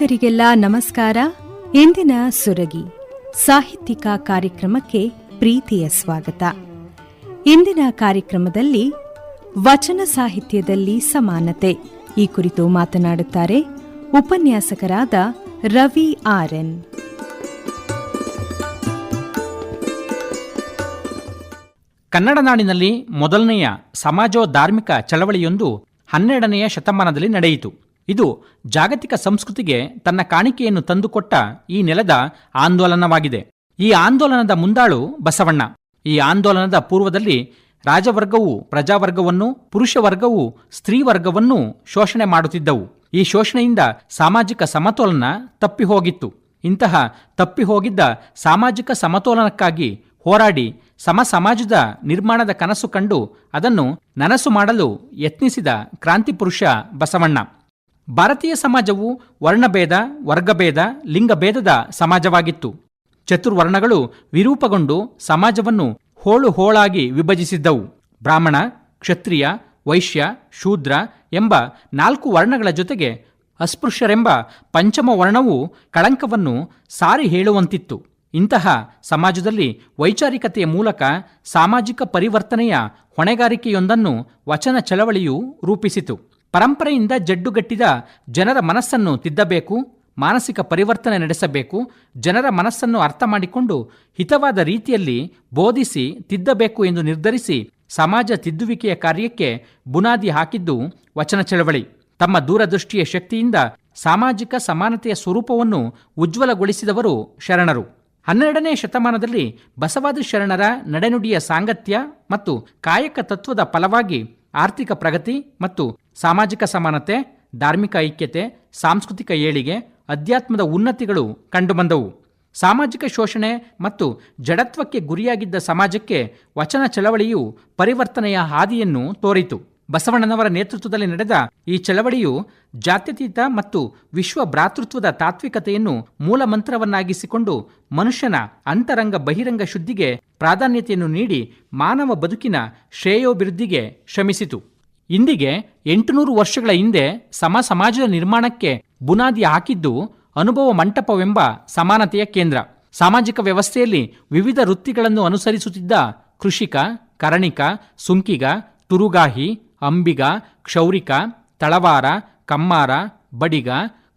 ಕೇಳುಗರಿಗೆಲ್ಲ ನಮಸ್ಕಾರ. ಇಂದಿನ ಸುರಗಿ ಸಾಹಿತ್ಯಿಕ ಕಾರ್ಯಕ್ರಮಕ್ಕೆ ಪ್ರೀತಿಯ ಸ್ವಾಗತ. ಇಂದಿನ ಕಾರ್ಯಕ್ರಮದಲ್ಲಿ ವಚನ ಸಾಹಿತ್ಯದಲ್ಲಿ ಸಮಾನತೆ. ಈ ಕುರಿತು ಮಾತನಾಡುತ್ತಾರೆ ಉಪನ್ಯಾಸಕರಾದ ರವಿ ಆರ್ಎನ್. ಕನ್ನಡ ನಾಡಿನಲ್ಲಿ ಮೊದಲನೆಯ ಸಮಾಜೋ ಧಾರ್ಮಿಕ ಚಳವಳಿಯೊಂದು ಹನ್ನೆರಡನೆಯ ಶತಮಾನದಲ್ಲಿ ನಡೆಯಿತು. ಇದು ಜಾಗತಿಕ ಸಂಸ್ಕೃತಿಗೆ ತನ್ನ ಕಾಣಿಕೆಯನ್ನು ತಂದುಕೊಟ್ಟ ಈ ನೆಲದ ಆಂದೋಲನವಾಗಿದೆ. ಈ ಆಂದೋಲನದ ಮುಂದಾಳು ಬಸವಣ್ಣ. ಈ ಆಂದೋಲನದ ಪೂರ್ವದಲ್ಲಿ ರಾಜವರ್ಗವು ಪ್ರಜಾವರ್ಗವನ್ನು ಪುರುಷ ವರ್ಗವು ಸ್ತ್ರೀವರ್ಗವನ್ನು ಶೋಷಣೆ ಮಾಡುತ್ತಿದ್ದವು. ಈ ಶೋಷಣೆಯಿಂದ ಸಾಮಾಜಿಕ ಸಮತೋಲನ ತಪ್ಪಿ ಹೋಗಿತ್ತು ಇಂತಹ ತಪ್ಪಿ ಹೋಗಿದ್ದ ಸಾಮಾಜಿಕ ಸಮತೋಲನಕ್ಕಾಗಿ ಹೋರಾಡಿ ಸಮ ಸಮಾಜದ ನಿರ್ಮಾಣದ ಕನಸು ಕಂಡು ಅದನ್ನು ನನಸು ಮಾಡಲು ಯತ್ನಿಸಿದ ಕ್ರಾಂತಿ ಪುರುಷ ಬಸವಣ್ಣ. ಭಾರತೀಯ ಸಮಾಜವು ವರ್ಣಭೇದ, ವರ್ಗಭೇದ, ಲಿಂಗಭೇದದ ಸಮಾಜವಾಗಿತ್ತು. ಚತುರ್ವರ್ಣಗಳು ವಿರೂಪಗೊಂಡು ಸಮಾಜವನ್ನು ಹೋಳು ಹೋಳಾಗಿ ವಿಭಜಿಸಿದ್ದವು. ಬ್ರಾಹ್ಮಣ, ಕ್ಷತ್ರಿಯ, ವೈಶ್ಯ, ಶೂದ್ರ ಎಂಬ ನಾಲ್ಕು ವರ್ಣಗಳ ಜೊತೆಗೆ ಅಸ್ಪೃಶ್ಯರೆಂಬ ಪಂಚಮ ವರ್ಣವು ಕಳಂಕವನ್ನು ಸಾರಿ ಹೇಳುವಂತಿತ್ತು. ಇಂತಹ ಸಮಾಜದಲ್ಲಿ ವೈಚಾರಿಕತೆಯ ಮೂಲಕ ಸಾಮಾಜಿಕ ಪರಿವರ್ತನೆಯ ಹೊಣೆಗಾರಿಕೆಯೊಂದನ್ನು ವಚನ ಚಳವಳಿಯು ರೂಪಿಸಿತು. ಪರಂಪರೆಯಿಂದ ಜಡ್ಡುಗಟ್ಟಿದ ಜನರ ಮನಸ್ಸನ್ನು ತಿದ್ದಬೇಕು, ಮಾನಸಿಕ ಪರಿವರ್ತನೆ ನಡೆಸಬೇಕು, ಜನರ ಮನಸ್ಸನ್ನು ಅರ್ಥ ಮಾಡಿಕೊಂಡು ಹಿತವಾದ ರೀತಿಯಲ್ಲಿ ಬೋಧಿಸಿ ತಿದ್ದಬೇಕು ಎಂದು ನಿರ್ಧರಿಸಿ ಸಮಾಜ ತಿದ್ದುವಿಕೆಯ ಕಾರ್ಯಕ್ಕೆ ಬುನಾದಿ ಹಾಕಿದ್ದು ವಚನ ಚಳವಳಿ. ತಮ್ಮ ದೂರದೃಷ್ಟಿಯ ಶಕ್ತಿಯಿಂದ ಸಾಮಾಜಿಕ ಸಮಾನತೆಯ ಸ್ವರೂಪವನ್ನು ಉಜ್ವಲಗೊಳಿಸಿದವರು ಶರಣರು. ಹನ್ನೆರಡನೇ ಶತಮಾನದಲ್ಲಿ ಬಸವಾದಿ ಶರಣರ ನಡೆನುಡಿಯ ಸಾಂಗತ್ಯ ಮತ್ತು ಕಾಯಕ ತತ್ವದ ಫಲವಾಗಿ ಆರ್ಥಿಕ ಪ್ರಗತಿ ಮತ್ತು ಸಾಮಾಜಿಕ ಸಮಾನತೆ, ಧಾರ್ಮಿಕ ಐಕ್ಯತೆ, ಸಾಂಸ್ಕೃತಿಕ ಏಳಿಗೆ, ಅಧ್ಯಾತ್ಮದ ಉನ್ನತಿಗಳು ಕಂಡುಬಂದವು. ಸಾಮಾಜಿಕ ಶೋಷಣೆ ಮತ್ತು ಜಡತ್ವಕ್ಕೆ ಗುರಿಯಾಗಿದ್ದ ಸಮಾಜಕ್ಕೆ ವಚನ ಚಳವಳಿಯು ಪರಿವರ್ತನೆಯ ಹಾದಿಯನ್ನು ತೋರಿತು. ಬಸವಣ್ಣನವರ ನೇತೃತ್ವದಲ್ಲಿ ನಡೆದ ಈ ಚಳವಳಿಯು ಜಾತ್ಯತೀತ ಮತ್ತು ವಿಶ್ವ ಭ್ರಾತೃತ್ವದ ತಾತ್ವಿಕತೆಯನ್ನು ಮೂಲ ಮಂತ್ರವನ್ನಾಗಿಸಿಕೊಂಡು ಮನುಷ್ಯನ ಅಂತರಂಗ ಬಹಿರಂಗ ಶುದ್ಧಿಗೆ ಪ್ರಾಧಾನ್ಯತೆಯನ್ನು ನೀಡಿ ಮಾನವ ಬದುಕಿನ ಶ್ರೇಯೋಭಿವೃದ್ಧಿಗೆ ಶ್ರಮಿಸಿತು. ಇಂದಿಗೆ ಎಂಟುನೂರು ವರ್ಷಗಳ ಹಿಂದೆ ಸಮ ಸಮಾಜದ ನಿರ್ಮಾಣಕ್ಕೆ ಬುನಾದಿ ಹಾಕಿದ್ದು ಅನುಭವ ಮಂಟಪವೆಂಬ ಸಮಾನತೆಯ ಕೇಂದ್ರ. ಸಾಮಾಜಿಕ ವ್ಯವಸ್ಥೆಯಲ್ಲಿ ವಿವಿಧ ವೃತ್ತಿಗಳನ್ನು ಅನುಸರಿಸುತ್ತಿದ್ದ ಕೃಷಿಕ, ಕರಣಿಕ, ಸುಂಕಿಗ, ತುರುಗಾಹಿ, ಅಂಬಿಗ, ಕ್ಷೌರಿಕ, ತಳವಾರ, ಕಮ್ಮಾರ, ಬಡಿಗ,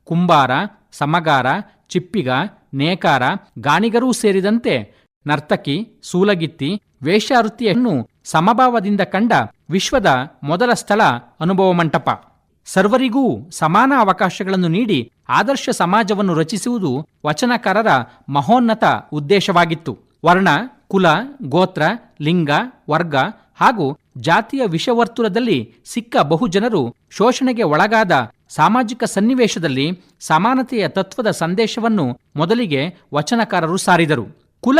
ಕುಂಬಾರ, ಸಮಗಾರ, ಚಿಪ್ಪಿಗ, ನೇಕಾರ, ಗಾಣಿಗರೂ ಸೇರಿದಂತೆ ನರ್ತಕಿ, ಸೂಲಗಿತ್ತಿ ವೇಷಾವೃತ್ತಿಯನ್ನು ಸಮಭಾವದಿಂದ ಕಂಡ ವಿಶ್ವದ ಮೊದಲ ಸ್ಥಳ ಅನುಭವ ಮಂಟಪ. ಸರ್ವರಿಗೂ ಸಮಾನ ಅವಕಾಶಗಳನ್ನು ನೀಡಿ ಆದರ್ಶ ಸಮಾಜವನ್ನು ರಚಿಸುವುದು ವಚನಕಾರರ ಮಹೋನ್ನತ ಉದ್ದೇಶವಾಗಿತ್ತು. ವರ್ಣ, ಕುಲ, ಗೋತ್ರ, ಲಿಂಗ, ವರ್ಗ ಹಾಗೂ ಜಾತಿಯ ವಿಷವರ್ತುಲದಲ್ಲಿ ಸಿಕ್ಕ ಬಹುಜನರು ಶೋಷಣೆಗೆ ಒಳಗಾದ ಸಾಮಾಜಿಕ ಸನ್ನಿವೇಶದಲ್ಲಿ ಸಮಾನತೆಯ ತತ್ವದ ಸಂದೇಶವನ್ನು ಮೊದಲಿಗೆ ವಚನಕಾರರು ಸಾರಿದರು. ಕುಲ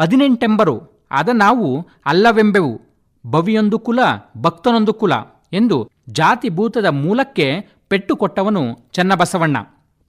ಹದಿನೆಂಟೆಂಬರು ಅದ ನಾವು ಅಲ್ಲವೆಂಬೆವು. ಭವಿಯೊಂದು ಕುಲ, ಭಕ್ತನೊಂದು ಕುಲ ಎಂದು ಜಾತಿ ಭೂತದ ಮೂಲಕ್ಕೆ ಪೆಟ್ಟು ಕೊಟ್ಟವನು ಚನ್ನಬಸವಣ್ಣ.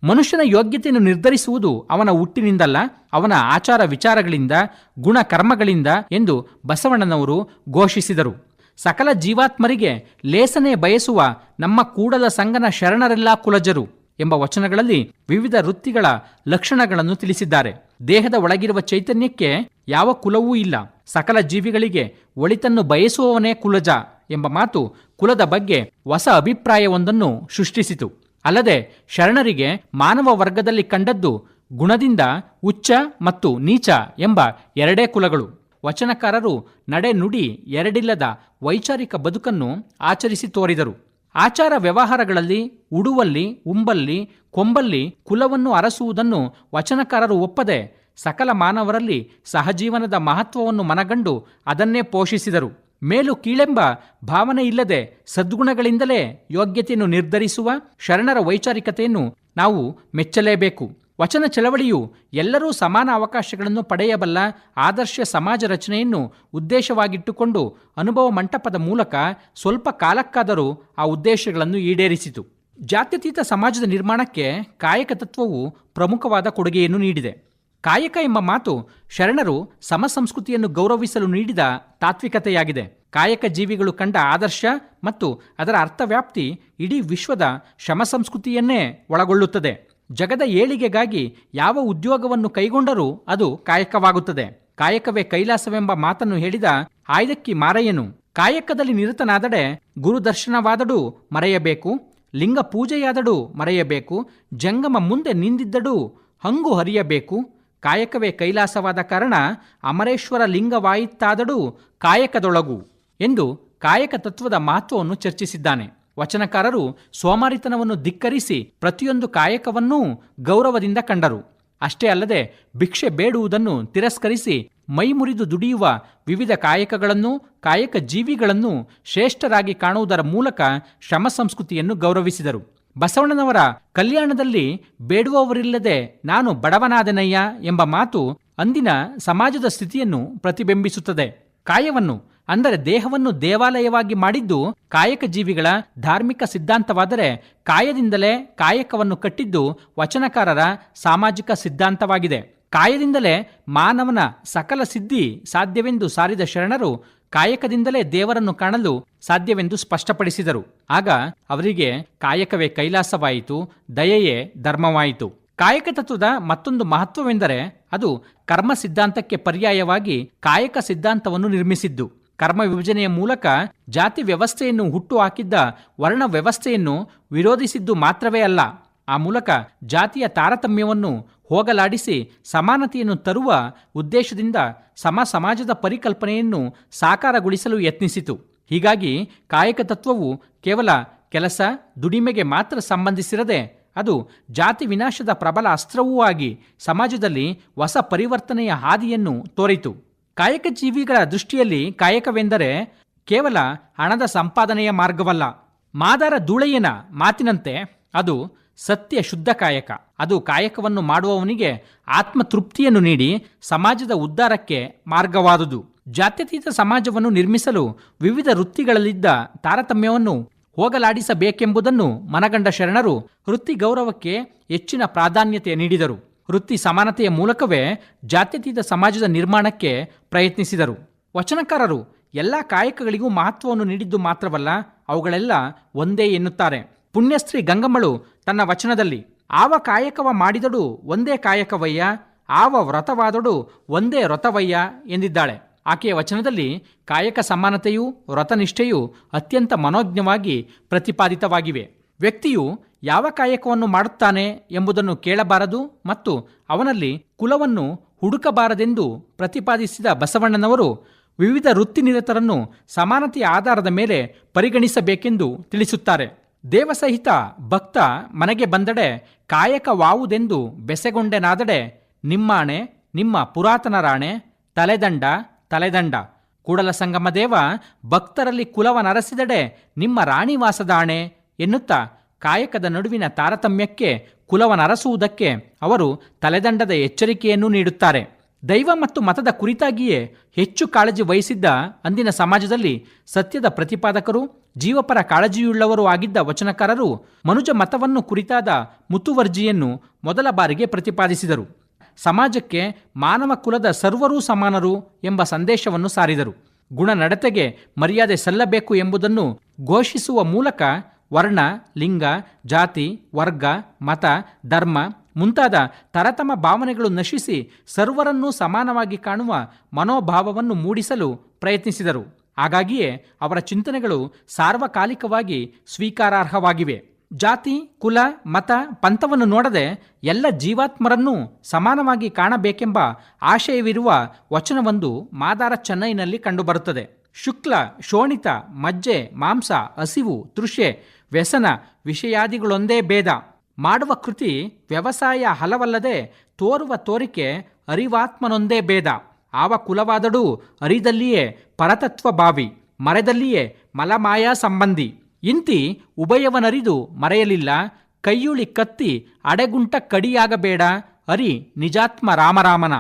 ಮನುಷ್ಯನ ಯೋಗ್ಯತೆಯನ್ನು ನಿರ್ಧರಿಸುವುದು ಅವನ ಹುಟ್ಟಿನಿಂದಲ್ಲ, ಅವನ ಆಚಾರ ವಿಚಾರಗಳಿಂದ, ಗುಣ ಕರ್ಮಗಳಿಂದ ಎಂದು ಬಸವಣ್ಣನವರು ಘೋಷಿಸಿದರು. ಸಕಲ ಜೀವಾತ್ಮರಿಗೆ ಲೇಸನೆ ಬಯಸುವ ನಮ್ಮ ಕೂಡಲ ಸಂಗನ ಶರಣರೆಲ್ಲ ಕುಲಜರು ಎಂಬ ವಚನಗಳಲ್ಲಿ ವಿವಿಧ ವೃತ್ತಿಗಳ ಲಕ್ಷಣಗಳನ್ನು ತಿಳಿಸಿದ್ದಾರೆ. ದೇಹದ ಒಳಗಿರುವ ಚೈತನ್ಯಕ್ಕೆ ಯಾವ ಕುಲವೂ ಇಲ್ಲ. ಸಕಲ ಜೀವಿಗಳಿಗೆ ಒಳಿತನ್ನು ಬಯಸುವವನೇ ಕುಲಜ ಎಂಬ ಮಾತು ಕುಲದ ಬಗ್ಗೆ ಹೊಸ ಅಭಿಪ್ರಾಯವೊಂದನ್ನು ಸೃಷ್ಟಿಸಿತು. ಅಲ್ಲದೆ ಶರಣರಿಗೆ ಮಾನವ ವರ್ಗದಲ್ಲಿ ಕಂಡದ್ದು ಗುಣದಿಂದ ಉಚ್ಚ ಮತ್ತು ನೀಚ ಎಂಬ ಎರಡೇ ಕುಲಗಳು. ವಚನಕಾರರು ನಡೆ ನುಡಿ ಎರಡಿಲ್ಲದ ವೈಚಾರಿಕ ಬದುಕನ್ನು ಆಚರಿಸಿ ತೋರಿದರು. ಆಚಾರ ವ್ಯವಹಾರಗಳಲ್ಲಿ ಉಡುವಲ್ಲಿ, ಉಂಬಲ್ಲಿ, ಕೊಂಬಲ್ಲಿ ಕುಲವನ್ನು ಅರಸುವುದನ್ನು ವಚನಕಾರರು ಒಪ್ಪದೆ ಸಕಲ ಮಾನವರಲ್ಲಿ ಸಹಜೀವನದ ಮಹತ್ವವನ್ನು ಮನಗಂಡು ಅದನ್ನೇ ಪೋಷಿಸಿದರು. ಮೇಲು ಕೀಳೆಂಬ ಭಾವನೆ ಇಲ್ಲದೆ ಸದ್ಗುಣಗಳಿಂದಲೇ ಯೋಗ್ಯತೆಯನ್ನು ನಿರ್ಧರಿಸುವ ಶರಣರ ವೈಚಾರಿಕತೆಯನ್ನು ನಾವು ಮೆಚ್ಚಲೇಬೇಕು. ವಚನ ಚಳವಳಿಯು ಎಲ್ಲರೂ ಸಮಾನ ಅವಕಾಶಗಳನ್ನು ಪಡೆಯಬಲ್ಲ ಆದರ್ಶ ಸಮಾಜ ರಚನೆಯನ್ನು ಉದ್ದೇಶವಾಗಿಟ್ಟುಕೊಂಡು ಅನುಭವ ಮಂಟಪದ ಮೂಲಕ ಸ್ವಲ್ಪ ಕಾಲಕ್ಕಾದರೂ ಆ ಉದ್ದೇಶಗಳನ್ನು ಈಡೇರಿಸಿತು. ಜಾತ್ಯತೀತ ಸಮಾಜದ ನಿರ್ಮಾಣಕ್ಕೆ ಕಾಯಕ ತತ್ವವು ಪ್ರಮುಖವಾದ ಕೊಡುಗೆಯನ್ನು ನೀಡಿದೆ. ಕಾಯಕ ಎಂಬ ಮಾತು ಶರಣರು ಸಮಸಂಸ್ಕೃತಿಯನ್ನು ಗೌರವಿಸಲು ನೀಡಿದ ತಾತ್ವಿಕತೆಯಾಗಿದೆ. ಕಾಯಕ ಜೀವಿಗಳು ಕಂಡ ಆದರ್ಶ ಮತ್ತು ಅದರ ಅರ್ಥವ್ಯಾಪ್ತಿ ಇಡೀ ವಿಶ್ವದ ಶಮಸಂಸ್ಕೃತಿಯನ್ನೇ ಒಳಗೊಳ್ಳುತ್ತದೆ. ಜಗದ ಏಳಿಗೆಗಾಗಿ ಯಾವ ಉದ್ಯೋಗವನ್ನು ಕೈಗೊಂಡರೂ ಅದು ಕಾಯಕವಾಗುತ್ತದೆ. ಕಾಯಕವೇ ಕೈಲಾಸವೆಂಬ ಮಾತನ್ನು ಹೇಳಿದ ಆಯ್ದಕ್ಕಿ ಮಾರಯ್ಯನು, ಕಾಯಕದಲ್ಲಿ ನಿರತನಾದಡೆ ಗುರುದರ್ಶನವಾದಡು ಮರೆಯಬೇಕು ಲಿಂಗ ಪೂಜೆಯಾದಡೂ ಮರೆಯಬೇಕು, ಜಂಗಮ ಮುಂದೆ ನಿಂದಿದ್ದಡೂ ಹಂಗು ಹರಿಯಬೇಕು ಕಾಯಕವೇ ಕೈಲಾಸವಾದ ಕಾರಣ ಅಮರೇಶ್ವರ ಲಿಂಗವಾಯಿತಾದಡೂ ಕಾಯಕದೊಳಗು ಎಂದು ಕಾಯಕ ತತ್ವದ ಮಹತ್ವವನ್ನು ಚರ್ಚಿಸಿದ್ದಾನೆ. ವಚನಕಾರರು ಸೋಮಾರಿತನವನ್ನು ಧಿಕ್ಕರಿಸಿ ಪ್ರತಿಯೊಂದು ಕಾಯಕವನ್ನೂ ಗೌರವದಿಂದ ಕಂಡರು. ಅಷ್ಟೇ ಅಲ್ಲದೆ ಭಿಕ್ಷೆ ಬೇಡುವುದನ್ನು ತಿರಸ್ಕರಿಸಿ ಮೈಮುರಿದು ದುಡಿಯುವ ವಿವಿಧ ಕಾಯಕಗಳನ್ನು ಕಾಯಕ ಜೀವಿಗಳನ್ನು ಶ್ರೇಷ್ಠರಾಗಿ ಕಾಣುವುದರ ಮೂಲಕ ಶ್ರಮ ಸಂಸ್ಕೃತಿಯನ್ನು ಗೌರವಿಸಿದರು. ಬಸವಣ್ಣನವರ ಕಲ್ಯಾಣದಲ್ಲಿ ಬೇಡುವವರಿಲ್ಲದೆ ನಾನು ಬಡವನಾದನಯ್ಯ ಎಂಬ ಮಾತು ಅಂದಿನ ಸಮಾಜದ ಸ್ಥಿತಿಯನ್ನು ಪ್ರತಿಬಿಂಬಿಸುತ್ತದೆ. ಕಾಯವನ್ನು, ಅಂದರೆ ದೇಹವನ್ನು ದೇವಾಲಯವಾಗಿ ಮಾಡಿದ್ದು ಕಾಯಕ ಜೀವಿಗಳ ಧಾರ್ಮಿಕ ಸಿದ್ಧಾಂತವಾದರೆ ಕಾಯದಿಂದಲೇ ಕಾಯಕವನ್ನು ಕಟ್ಟಿದ್ದು ವಚನಕಾರರ ಸಾಮಾಜಿಕ ಸಿದ್ಧಾಂತವಾಗಿದೆ. ಕಾಯದಿಂದಲೇ ಮಾನವನ ಸಕಲ ಸಿದ್ಧಿ ಸಾಧ್ಯವೆಂದು ಸಾರಿದ ಶರಣರು ಕಾಯಕದಿಂದಲೇ ದೇವರನ್ನು ಕಾಣಲು ಸಾಧ್ಯವೆಂದು ಸ್ಪಷ್ಟಪಡಿಸಿದರು. ಆಗ ಅವರಿಗೆ, ಕಾಯಕವೇ ಕೈಲಾಸವಾಯಿತು, ದಯೆಯೇ ಧರ್ಮವಾಯಿತು. ಕಾಯಕ ತತ್ವದ ಮತ್ತೊಂದು ಮಹತ್ವವೆಂದರೆ, ಅದು ಕರ್ಮ ಸಿದ್ಧಾಂತಕ್ಕೆ ಪರ್ಯಾಯವಾಗಿ ಕಾಯಕ ಸಿದ್ಧಾಂತವನ್ನು ನಿರ್ಮಿಸಿದ್ದು. ಕರ್ಮ ವಿಭಜನೆಯ ಮೂಲಕ ಜಾತಿ ವ್ಯವಸ್ಥೆಯನ್ನು ಹುಟ್ಟು ಹಾಕಿದ್ದ ವರ್ಣ ವ್ಯವಸ್ಥೆಯನ್ನು ವಿರೋಧಿಸಿದ್ದು ಮಾತ್ರವೇ ಅಲ್ಲ. ಆ ಮೂಲಕ ಜಾತಿಯ ತಾರತಮ್ಯವನ್ನು ಹೋಗಲಾಡಿಸಿ ಸಮಾನತೆಯನ್ನು ತರುವ ಉದ್ದೇಶದಿಂದ ಸಮ ಸಮಾಜದ ಪರಿಕಲ್ಪನೆಯನ್ನು ಸಾಕಾರಗೊಳಿಸಲು ಯತ್ನಿಸಿತು. ಹೀಗಾಗಿ ಕಾಯಕ ತತ್ವವು ಕೇವಲ ಕೆಲಸ, ದುಡಿಮೆಗೆ ಮಾತ್ರ ಸಂಬಂಧಿಸಿರದೆ ಅದು ಜಾತಿ ವಿನಾಶದ ಪ್ರಬಲ ಅಸ್ತ್ರವೂ ಆಗಿ ಸಮಾಜದಲ್ಲಿ ಹೊಸ ಪರಿವರ್ತನೆಯ ಹಾದಿಯನ್ನು ತೋರಿತು. ಕಾಯಕ ಜೀವಿಗಳ ದೃಷ್ಟಿಯಲ್ಲಿ ಕಾಯಕವೆಂದರೆ ಕೇವಲ ಹಣದ ಸಂಪಾದನೆಯ ಮಾರ್ಗವಲ್ಲ. ಮಾದಾರ ಧೂಳೆಯನ ಮಾತಿನಂತೆ ಅದು ಸತ್ಯ ಶುದ್ಧ ಕಾಯಕ. ಅದು ಕಾಯಕವನ್ನು ಮಾಡುವವನಿಗೆ ಆತ್ಮತೃಪ್ತಿಯನ್ನು ನೀಡಿ ಸಮಾಜದ ಉದ್ಧಾರಕ್ಕೆ ಮಾರ್ಗವಾದುದು. ಜಾತ್ಯತೀತ ಸಮಾಜವನ್ನು ನಿರ್ಮಿಸಲು ವಿವಿಧ ವೃತ್ತಿಗಳಲ್ಲಿದ್ದ ತಾರತಮ್ಯವನ್ನು ಹೋಗಲಾಡಿಸಬೇಕೆಂಬುದನ್ನು ಮನಗಂಡ ಶರಣರು ವೃತ್ತಿ ಗೌರವಕ್ಕೆ ಹೆಚ್ಚಿನ ಪ್ರಾಧಾನ್ಯತೆ ನೀಡಿದರು. ವೃತ್ತಿ ಸಮಾನತೆಯ ಮೂಲಕವೇ ಜಾತ್ಯತೀತ ಸಮಾಜದ ನಿರ್ಮಾಣಕ್ಕೆ ಪ್ರಯತ್ನಿಸಿದರು. ವಚನಕಾರರು ಎಲ್ಲ ಕಾಯಕಗಳಿಗೂ ಮಹತ್ವವನ್ನು ನೀಡಿದ್ದು ಮಾತ್ರವಲ್ಲ, ಅವುಗಳೆಲ್ಲ ಒಂದೇ ಎನ್ನುತ್ತಾರೆ. ಪುಣ್ಯಶ್ರೀ ಗಂಗಮ್ಮಳು ತನ್ನ ವಚನದಲ್ಲಿ, ಆವ ಕಾಯಕವ ಮಾಡಿದಡು ಒಂದೇ ಕಾಯಕವಯ್ಯ, ಆವ ವ್ರತವಾದಡು ಒಂದೇ ವ್ರತವಯ್ಯ ಎಂದಿದ್ದಾಳೆ. ಆಕೆಯ ವಚನದಲ್ಲಿ ಕಾಯಕ ಸಮಾನತೆಯು ವ್ರತನಿಷ್ಠೆಯೂ ಅತ್ಯಂತ ಮನೋಜ್ಞವಾಗಿ ಪ್ರತಿಪಾದಿತವಾಗಿವೆ. ವ್ಯಕ್ತಿಯು ಯಾವ ಕಾಯಕವನ್ನು ಮಾಡುತ್ತಾನೆ ಎಂಬುದನ್ನು ಕೇಳಬಾರದು ಮತ್ತು ಅವನಲ್ಲಿ ಕುಲವನ್ನು ಹುಡುಕಬಾರದೆಂದು ಪ್ರತಿಪಾದಿಸಿದ ಬಸವಣ್ಣನವರು ವಿವಿಧ ವೃತ್ತಿನಿರತರನ್ನು ಸಮಾನತೆಯ ಆಧಾರದ ಮೇಲೆ ಪರಿಗಣಿಸಬೇಕೆಂದು ತಿಳಿಸುತ್ತಾರೆ. ದೇವಸಹಿತ ಭಕ್ತ ಮನೆಗೆ ಬಂದಡೆ ಕಾಯಕವಾವುದೆಂದು ಬೆಸೆಗೊಂಡೆನಾದಡೆ, ನಿಮ್ಮಾಣೆ, ನಿಮ್ಮ ಪುರಾತನ ರಾಣೆ, ತಲೆದಂಡ ತಲೆದಂಡ. ಕೂಡಲ ಸಂಗಮ ದೇವ, ಭಕ್ತರಲ್ಲಿ ಕುಲವನರಸಿದಡೆ ನಿಮ್ಮ ರಾಣಿವಾಸದಾಣೆ ಎನ್ನುತ್ತಾ ಕಾಯಕದ ನಡುವಿನ ತಾರತಮ್ಯಕ್ಕೆ ಕುಲವನರಸುವುದಕ್ಕೆ ಅವರು ತಲೆದಂಡದ ಎಚ್ಚರಿಕೆಯನ್ನು ನೀಡುತ್ತಾರೆ. ದೈವ ಮತ್ತು ಮತದ ಕುರಿತಾಗಿಯೇ ಹೆಚ್ಚು ಕಾಳಜಿ ವಹಿಸಿದ್ದ ಅಂದಿನ ಸಮಾಜದಲ್ಲಿ ಸತ್ಯದ ಪ್ರತಿಪಾದಕರು, ಜೀವಪರ ಕಾಳಜಿಯುಳ್ಳವರು ಆಗಿದ್ದ ವಚನಕಾರರು ಮನುಜ ಮತವನ್ನು ಕುರಿತಾದ ಮುತುವರ್ಜಿಯನ್ನು ಮೊದಲ ಬಾರಿಗೆ ಪ್ರತಿಪಾದಿಸಿದರು. ಸಮಾಜಕ್ಕೆ ಮಾನವ ಕುಲದ ಸರ್ವರೂ ಸಮಾನರು ಎಂಬ ಸಂದೇಶವನ್ನು ಸಾರಿದರು. ಗುಣ ನಡತೆಗೆ ಮರ್ಯಾದೆ ಸಲ್ಲಬೇಕು ಎಂಬುದನ್ನು ಘೋಷಿಸುವ ಮೂಲಕ ವರ್ಣ, ಲಿಂಗ, ಜಾತಿ, ವರ್ಗ, ಮತ, ಧರ್ಮ ಮುಂತಾದ ತರತಮ ಭಾವನೆಗಳು ನಶಿಸಿ ಸರ್ವರನ್ನೂ ಸಮಾನವಾಗಿ ಕಾಣುವ ಮನೋಭಾವವನ್ನು ಮೂಡಿಸಲು ಪ್ರಯತ್ನಿಸಿದರು. ಹಾಗಾಗಿಯೇ ಅವರ ಚಿಂತನೆಗಳು ಸಾರ್ವಕಾಲಿಕವಾಗಿ ಸ್ವೀಕಾರಾರ್ಹವಾಗಿವೆ. ಜಾತಿ, ಕುಲ, ಮತ, ಪಂಥವನ್ನು ನೋಡದೆ ಎಲ್ಲ ಜೀವಾತ್ಮರನ್ನೂ ಸಮಾನವಾಗಿ ಕಾಣಬೇಕೆಂಬ ಆಶಯವಿರುವ ವಚನವೊಂದು ಮಾದಾರ ಚೆನ್ನೈನಲ್ಲಿ ಕಂಡುಬರುತ್ತದೆ. ಶುಕ್ಲ, ಶೋಣಿತ, ಮಜ್ಜೆ, ಮಾಂಸ, ಹಸಿವು ತೃಷೆ ವ್ಯಸನ ವಿಷಯಾದಿಗಳೊಂದೇ ಭೇದ. ಮಾಡುವ ಕೃತಿ ವ್ಯವಸಾಯ ಹಲವಲ್ಲದೆ ತೋರುವ ತೋರಿಕೆ ಅರಿವಾತ್ಮನೊಂದೇ ಭೇದ. ಆವ ಕುಲವಾದಡೂ ಅರಿದಲ್ಲಿಯೇ ಪರತತ್ವ ಬಾವಿ, ಮರೆದಲ್ಲಿಯೇ ಮಲಮಾಯಾ ಸಂಬಂಧಿ. ಇಂತಿ ಉಭಯವನರಿದು ಮರೆಯಲಿಲ್ಲ, ಕೈಯುಳಿ ಕತ್ತಿ ಅಡೆಗುಂಟ ಕಡಿಯಾಗಬೇಡ, ಅರಿ ನಿಜಾತ್ಮ ರಾಮರಾಮನ.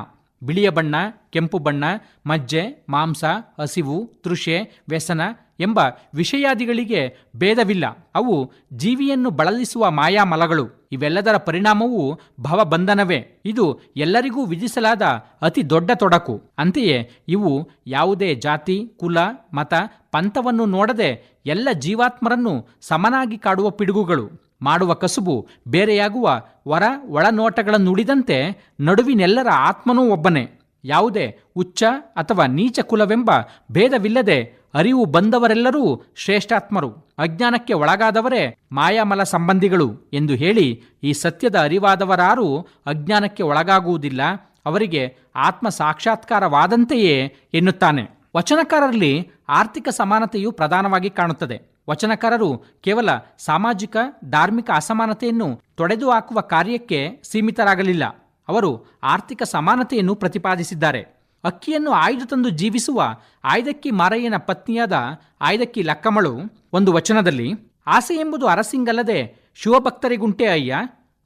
ಬಿಳಿಯ ಬಣ್ಣ, ಕೆಂಪು ಬಣ್ಣ, ಮಜ್ಜೆ, ಮಾಂಸ, ಹಸಿವು, ತೃಷೆ, ವ್ಯಸನ ಎಂಬ ವಿಷಯಾದಿಗಳಿಗೆ ಭೇದವಿಲ್ಲ. ಅವು ಜೀವಿಯನ್ನು ಬಳಲಿಸುವ ಮಾಯಾಮಲಗಳು. ಇವೆಲ್ಲದರ ಪರಿಣಾಮವು ಭವಬಂಧನವೇ. ಇದು ಎಲ್ಲರಿಗೂ ವಿಧಿಸಲಾದ ಅತಿ ದೊಡ್ಡ ತೊಡಕು. ಅಂತೆಯೇ ಇವು ಯಾವುದೇ ಜಾತಿ, ಕುಲ, ಮತ, ಪಂಥವನ್ನು ನೋಡದೆ ಎಲ್ಲ ಜೀವಾತ್ಮರನ್ನು ಸಮನಾಗಿ ಕಾಡುವ ಪಿಡುಗುಗಳು. ಮಾಡುವ ಕಸುಬು ಬೇರೆಯಾಗುವ ವರ ಒಳನೋಟಗಳನ್ನುಡಿದಂತೆ ನಡುವಿನೆಲ್ಲರ ಆತ್ಮನೂ ಒಬ್ಬನೇ. ಯಾವುದೇ ಉಚ್ಚ ಅಥವಾ ನೀಚ ಕುಲವೆಂಬ ಭೇದವಿಲ್ಲದೆ ಅರಿವು ಬಂದವರೆಲ್ಲರೂ ಶ್ರೇಷ್ಠಾತ್ಮರು, ಅಜ್ಞಾನಕ್ಕೆ ಒಳಗಾದವರೇ ಮಾಯಾಮಲ ಸಂಬಂಧಿಗಳು ಎಂದು ಹೇಳಿ ಈ ಸತ್ಯದ ಅರಿವಾದವರಾರೂ ಅಜ್ಞಾನಕ್ಕೆ ಒಳಗಾಗುವುದಿಲ್ಲ, ಅವರಿಗೆ ಆತ್ಮ ಸಾಕ್ಷಾತ್ಕಾರವಾದಂತೆಯೇ ಎನ್ನುತ್ತಾನೆ. ವಚನಕಾರರಲ್ಲಿ ಆರ್ಥಿಕ ಸಮಾನತೆಯು ಪ್ರಧಾನವಾಗಿ ಕಾಣುತ್ತದೆ. ವಚನಕಾರರು ಕೇವಲ ಸಾಮಾಜಿಕ, ಧಾರ್ಮಿಕ ಅಸಮಾನತೆಯನ್ನು ತೊಡೆದು ಹಾಕುವ ಕಾರ್ಯಕ್ಕೆ ಸೀಮಿತರಾಗಲಿಲ್ಲ. ಅವರು ಆರ್ಥಿಕ ಸಮಾನತೆಯನ್ನು ಪ್ರತಿಪಾದಿಸಿದ್ದಾರೆ. ಅಕ್ಕಿಯನ್ನು ಆಯ್ದು ತಂದು ಜೀವಿಸುವ ಆಯ್ದಕ್ಕಿ ಮಾರಯ್ಯನ ಪತ್ನಿಯಾದ ಆಯ್ದಕ್ಕಿ ಲಕ್ಕಮಳು ಒಂದು ವಚನದಲ್ಲಿ, ಆಸೆ ಎಂಬುದು ಅರಸಿಂಗಲ್ಲದೆ ಶಿವಭಕ್ತರಿಗುಂಟೆ ಅಯ್ಯ,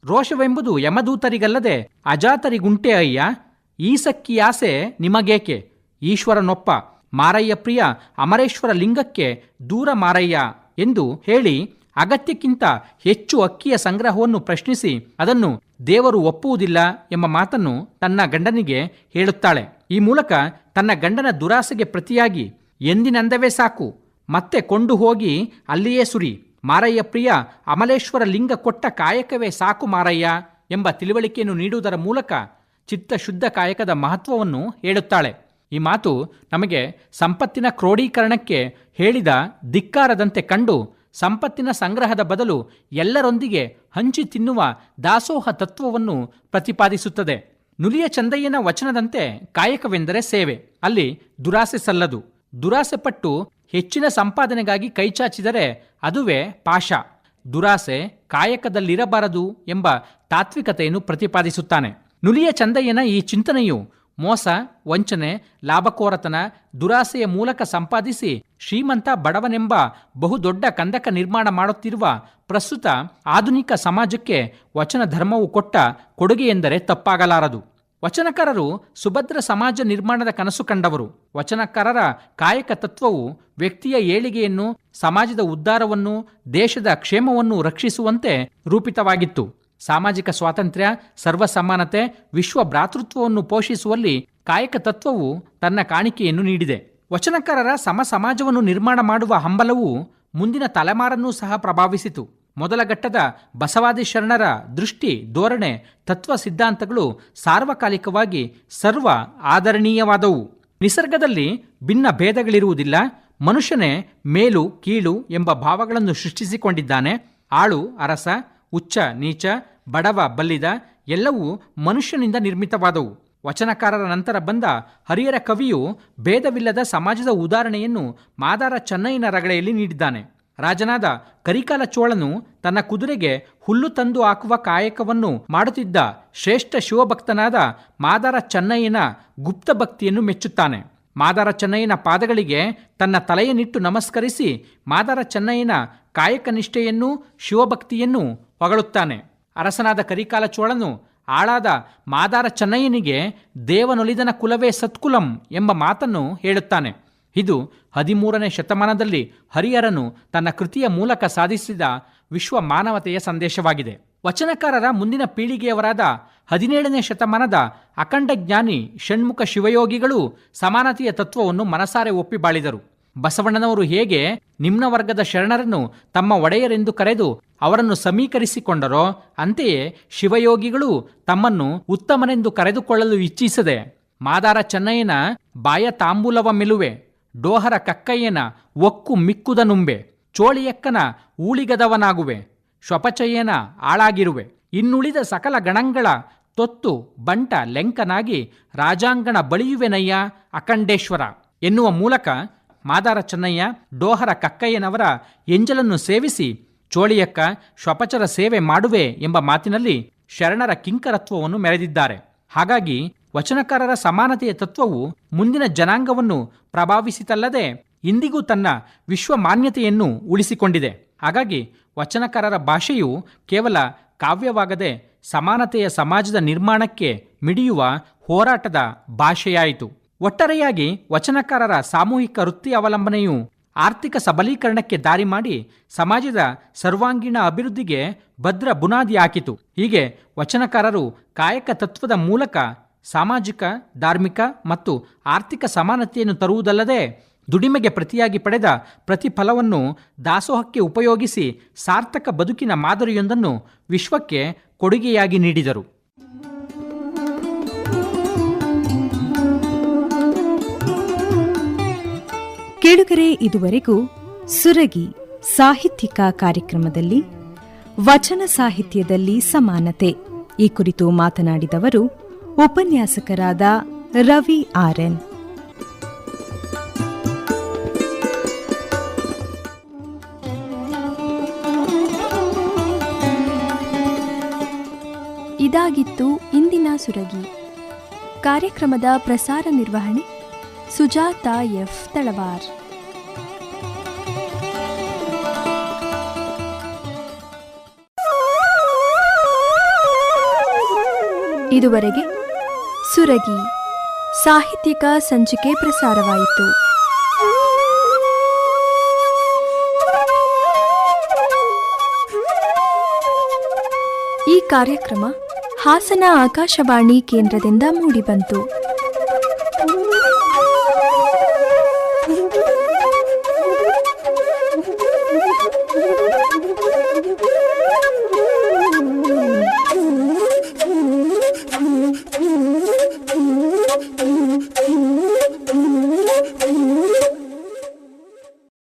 ರೋಷವೆಂಬುದು ಯಮದೂತರಿಗಲ್ಲದೆ ಅಜಾತರಿಗುಂಟೆ ಅಯ್ಯ, ಈ ಸಕ್ಕಿ ಆಸೆ ನಿಮಗೇಕೆ? ಈಶ್ವರನೊಪ್ಪ, ಮಾರಯ್ಯ ಪ್ರಿಯ ಅಮರೇಶ್ವರ ಲಿಂಗಕ್ಕೆ ದೂರ ಮಾರಯ್ಯ ಎಂದು ಹೇಳಿ ಅಗತ್ಯಕ್ಕಿಂತ ಹೆಚ್ಚು ಅಕ್ಕಿಯ ಸಂಗ್ರಹವನ್ನು ಪ್ರಶ್ನಿಸಿ ಅದನ್ನು ದೇವರು ಒಪ್ಪುವುದಿಲ್ಲ ಎಂಬ ಮಾತನ್ನು ತನ್ನ ಗಂಡನಿಗೆ ಹೇಳುತ್ತಾಳೆ. ಈ ಮೂಲಕ ತನ್ನ ಗಂಡನ ದುರಾಸೆಗೆ ಪ್ರತಿಯಾಗಿ ಎಂದಿನಂದವೇ ಸಾಕು. ಮತ್ತೆ ಕೊಂಡು ಹೋಗಿ ಅಲ್ಲಿಯೇ ಸುರಿ. ಮಾರಯ್ಯ ಪ್ರಿಯ, ಅಮಲೇಶ್ವರ ಲಿಂಗ ಕೊಟ್ಟ ಕಾಯಕವೇ ಸಾಕು ಮಾರಯ್ಯ ಎಂಬ ತಿಳುವಳಿಕೆಯನ್ನು ನೀಡುವುದರ ಮೂಲಕ ಚಿತ್ತ ಶುದ್ಧ ಕಾಯಕದ ಮಹತ್ವವನ್ನು ಹೇಳುತ್ತಾಳೆ. ಈ ಮಾತು ನಮಗೆ ಸಂಪತ್ತಿನ ಕ್ರೋಢೀಕರಣಕ್ಕೆ ಹೇಳಿದ ಧಿಕ್ಕಾರದಂತೆ ಕಂಡು ಸಂಪತ್ತಿನ ಸಂಗ್ರಹದ ಬದಲು ಎಲ್ಲರೊಂದಿಗೆ ಹಂಚಿ ತಿನ್ನುವ ದಾಸೋಹ ತತ್ವವನ್ನು ಪ್ರತಿಪಾದಿಸುತ್ತದೆ. ನುಲಿಯ ಚಂದಯ್ಯನ ವಚನದಂತೆ ಕಾಯಕವೆಂದರೆ ಸೇವೆ. ಅಲ್ಲಿ ದುರಾಸೆ ಸಲ್ಲದು. ದುರಾಸೆ ಪಟ್ಟು ಹೆಚ್ಚಿನ ಸಂಪಾದನೆಗಾಗಿ ಕೈಚಾಚಿದರೆ ಅದುವೇ ಪಾಶ. ದುರಾಸೆ ಕಾಯಕದಲ್ಲಿರಬಾರದು ಎಂಬ ತಾತ್ವಿಕತೆಯನ್ನು ಪ್ರತಿಪಾದಿಸುತ್ತಾನೆ. ನುಲಿಯ ಚಂದಯ್ಯನ ಈ ಚಿಂತನೆಯು ಮೋಸ, ವಂಚನೆ, ಲಾಭಕೋರತನ, ದುರಾಸೆಯ ಮೂಲಕ ಸಂಪಾದಿಸಿ ಶ್ರೀಮಂತ ಬಡವನೆಂಬ ಬಹುದೊಡ್ಡ ಕಂದಕ ನಿರ್ಮಾಣ ಮಾಡುತ್ತಿರುವ ಪ್ರಸ್ತುತ ಆಧುನಿಕ ಸಮಾಜಕ್ಕೆ ವಚನ ಧರ್ಮವು ಕೊಟ್ಟ ಕೊಡುಗೆ ಎಂದರೆ ತಪ್ಪಾಗಲಾರದು. ವಚನಕಾರರು ಸುಭದ್ರ ಸಮಾಜ ನಿರ್ಮಾಣದ ಕನಸು ಕಂಡವರು. ವಚನಕಾರರ ಕಾಯಕ ತತ್ವವು ವ್ಯಕ್ತಿಯ ಏಳಿಗೆಯನ್ನು, ಸಮಾಜದ ಉದ್ಧಾರವನ್ನು, ದೇಶದ ಕ್ಷೇಮವನ್ನು ರಕ್ಷಿಸುವಂತೆ ರೂಪಿತವಾಗಿತ್ತು. ಸಾಮಾಜಿಕ ಸ್ವಾತಂತ್ರ್ಯ, ಸರ್ವಸಮಾನತೆ, ವಿಶ್ವ ಭ್ರಾತೃತ್ವವನ್ನು ಪೋಷಿಸುವಲ್ಲಿ ಕಾಯಕ ತತ್ವವು ತನ್ನ ಕಾಣಿಕೆಯನ್ನು ನೀಡಿದೆ. ವಚನಕಾರರ ಸಮ ಸಮಾಜವನ್ನು ನಿರ್ಮಾಣ ಮಾಡುವ ಹಂಬಲವು ಮುಂದಿನ ತಲೆಮಾರನ್ನೂ ಸಹ ಪ್ರಭಾವಿಸಿತು. ಮೊದಲ ಘಟ್ಟದ ಬಸವಾದಿ ಶರಣರ ದೃಷ್ಟಿ, ಧೋರಣೆ, ತತ್ವ ಸಿದ್ಧಾಂತಗಳು ಸಾರ್ವಕಾಲಿಕವಾಗಿ ಸರ್ವ ಆದರಣೀಯವಾದವು. ನಿಸರ್ಗದಲ್ಲಿ ಭಿನ್ನ ಭೇದಗಳಿರುವುದಿಲ್ಲ. ಮನುಷ್ಯನೇ ಮೇಲು, ಕೀಳು ಎಂಬ ಭಾವಗಳನ್ನು ಸೃಷ್ಟಿಸಿಕೊಂಡಿದ್ದಾನೆ. ಆಳು, ಅರಸ ಉಚ್ಚ, ನೀಚ, ಬಡವ, ಬಲ್ಲಿದ ಎಲ್ಲವೂ ಮನುಷ್ಯನಿಂದ ನಿರ್ಮಿತವಾದವು. ವಚನಕಾರರ ನಂತರ ಬಂದ ಹರಿಯರ ಕವಿಯು ಭೇದವಿಲ್ಲದ ಸಮಾಜದ ಉದಾಹರಣೆಯನ್ನು ಮಾದಾರ ಚೆನ್ನೈನ ರಗಳೆಯಲ್ಲಿ ನೀಡಿದ್ದಾನೆ. ರಾಜನಾದ ಕರಿಕಾಲ ಚೋಳನು ತನ್ನ ಕುದುರೆಗೆ ಹುಲ್ಲು ತಂದು ಹಾಕುವ ಕಾಯಕವನ್ನು ಮಾಡುತ್ತಿದ್ದ ಶ್ರೇಷ್ಠ ಶಿವಭಕ್ತನಾದ ಮಾದಾರ ಚೆನ್ನಯ್ಯನ ಗುಪ್ತ ಭಕ್ತಿಯನ್ನು ಮೆಚ್ಚುತ್ತಾನೆ. ಮಾದಾರ ಚೆನ್ನಯ್ಯನ ಪಾದಗಳಿಗೆ ತನ್ನ ತಲೆಯನ್ನಿಟ್ಟು ನಮಸ್ಕರಿಸಿ ಮಾದಾರ ಚೆನ್ನಯ್ಯನ ಕಾಯಕ ನಿಷ್ಠೆಯನ್ನೂ ಶಿವಭಕ್ತಿಯನ್ನೂ ಹೊಗಳುತ್ತಾನೆ. ಅರಸನಾದ ಕರಿಕಾಲ ಚೋಳನು ಆಳಾದ ಮಾದಾರ ಚೆನ್ನಯ್ಯನಿಗೆ ದೇವನೊಲಿದನ ಕುಲವೇ ಸತ್ಕುಲಂ ಎಂಬ ಮಾತನ್ನು ಹೇಳುತ್ತಾನೆ. ಇದು ಹದಿಮೂರನೇ ಶತಮಾನದಲ್ಲಿ ಹರಿಹರನು ತನ್ನ ಕೃತಿಯ ಮೂಲಕ ಸಾಧಿಸಿದ ವಿಶ್ವ ಮಾನವತೆಯ ಸಂದೇಶವಾಗಿದೆ. ವಚನಕಾರರ ಮುಂದಿನ ಪೀಳಿಗೆಯವರಾದ ಹದಿನೇಳನೇ ಶತಮಾನದ ಅಖಂಡ ಜ್ಞಾನಿ ಷಣ್ಮುಖ ಶಿವಯೋಗಿಗಳು ಸಮಾನತೆಯ ತತ್ವವನ್ನು ಮನಸಾರೆ ಒಪ್ಪಿ ಬಾಳಿದರು. ಬಸವಣ್ಣನವರು ಹೇಗೆ ನಿಮ್ನ ವರ್ಗದ ಶರಣರನ್ನು ತಮ್ಮ ಒಡೆಯರೆಂದು ಕರೆದು ಅವರನ್ನು ಸಮೀಕರಿಸಿಕೊಂಡರೋ, ಅಂತೆಯೇ ಶಿವಯೋಗಿಗಳು ತಮ್ಮನ್ನು ಉತ್ತಮನೆಂದು ಕರೆದುಕೊಳ್ಳಲು ಇಚ್ಛಿಸದೆ, ಮಾದಾರ ಚೆನ್ನಯ್ಯನ ಬಾಯ ತಾಂಬೂಲವ ಮೆಲುವೆ, ಡೋಹರ ಕಕ್ಕಯ್ಯನ ಒಕ್ಕು ಮಿಕ್ಕುದ ನುಂಬೆ, ಚೋಳಿಯಕ್ಕನ ಊಳಿಗದವನಾಗುವೆ ಶ್ವಪಚಯ್ಯನ ಆಳಾಗಿರುವೆ, ಇನ್ನುಳಿದ ಸಕಲ ಗಣಂಗಳ ತೊತ್ತು, ಬಂಟ, ಲೆಂಕನಾಗಿ ರಾಜಾಂಗಣ ಬಳಿಯುವೆನಯ್ಯ ಅಖಂಡೇಶ್ವರ ಎನ್ನುವ ಮೂಲಕ ಮಾದಾರ ಚೆನ್ನಯ್ಯ ಡೋಹರ ಕಕ್ಕಯ್ಯನವರ ಎಂಜಲನ್ನು ಸೇವಿಸಿ ಚೋಳಿಯಕ್ಕ ಶ್ವಪಚರ ಸೇವೆ ಮಾಡುವೆ ಎಂಬ ಮಾತಿನಲ್ಲಿ ಶರಣರ ಕಿಂಕರತ್ವವನ್ನು ಮೆರೆದಿದ್ದಾರೆ. ಹಾಗಾಗಿ ವಚನಕಾರರ ಸಮಾನತೆಯ ತತ್ವವು ಮುಂದಿನ ಜನಾಂಗವನ್ನು ಪ್ರಭಾವಿಸಿತಲ್ಲದೆ ಇಂದಿಗೂ ತನ್ನ ವಿಶ್ವ ಮಾನ್ಯತೆಯನ್ನು ಉಳಿಸಿಕೊಂಡಿದೆ. ಹಾಗಾಗಿ ವಚನಕಾರರ ಭಾಷೆಯು ಕೇವಲ ಕಾವ್ಯವಾಗದೆ ಸಮಾನತೆಯ ಸಮಾಜದ ನಿರ್ಮಾಣಕ್ಕೆ ಮಿಡಿಯುವ ಹೋರಾಟದ ಭಾಷೆಯಾಯಿತು. ಒಟ್ಟಾರೆಯಾಗಿ ವಚನಕಾರರ ಸಾಮೂಹಿಕ ವೃತ್ತಿ ಅವಲಂಬನೆಯು ಆರ್ಥಿಕ ಸಬಲೀಕರಣಕ್ಕೆ ದಾರಿ ಮಾಡಿ ಸಮಾಜದ ಸರ್ವಾಂಗೀಣ ಅಭಿವೃದ್ಧಿಗೆ ಭದ್ರ ಬುನಾದಿ ಹಾಕಿತು. ಹೀಗೆ ವಚನಕಾರರು ಕಾಯಕ ತತ್ವದ ಮೂಲಕ ಸಾಮಾಜಿಕ, ಧಾರ್ಮಿಕ ಮತ್ತು ಆರ್ಥಿಕ ಸಮಾನತೆಯನ್ನು ತರುವುದಲ್ಲದೆ ದುಡಿಮೆಗೆ ಪ್ರತಿಯಾಗಿ ಪಡೆದ ಪ್ರತಿಫಲವನ್ನು ದಾಸೋಹಕ್ಕೆ ಉಪಯೋಗಿಸಿ ಸಾರ್ಥಕ ಬದುಕಿನ ಮಾದರಿಯೊಂದನ್ನು ವಿಶ್ವಕ್ಕೆ ಕೊಡುಗೆಯಾಗಿ ನೀಡಿದರು. ಕೇಳುಗರೆ, ಇದುವರೆಗೂ ಸುರಗಿ ಸಾಹಿತ್ಯಿಕ ಕಾರ್ಯಕ್ರಮದಲ್ಲಿ, ವಚನ ಸಾಹಿತ್ಯದಲ್ಲಿ ಸಮಾನತೆ. ಈ ಕುರಿತು ಮಾತನಾಡಿದವರು ಉಪನ್ಯಾಸಕರಾದ ರವಿ ಆರ್ಎನ್ ಇದಾಗಿತ್ತು ಇಂದಿನ ಸುರಗಿ. ಕಾರ್ಯಕ್ರಮದ ಪ್ರಸಾರ ನಿರ್ವಹಣೆ ಸುಜಾತ ಎಫ್ ತಳವಾರ್. ಇದುವರೆಗೆ ಸುರಗಿ ಸಾಹಿತ್ಯಿಕ ಸಂಚಿಕೆ ಪ್ರಸಾರವಾಯಿತು. ಈ ಕಾರ್ಯಕ್ರಮ ಹಾಸನ ಆಕಾಶವಾಣಿ ಕೇಂದ್ರದಿಂದ ಮೂಡಿಬಂತು.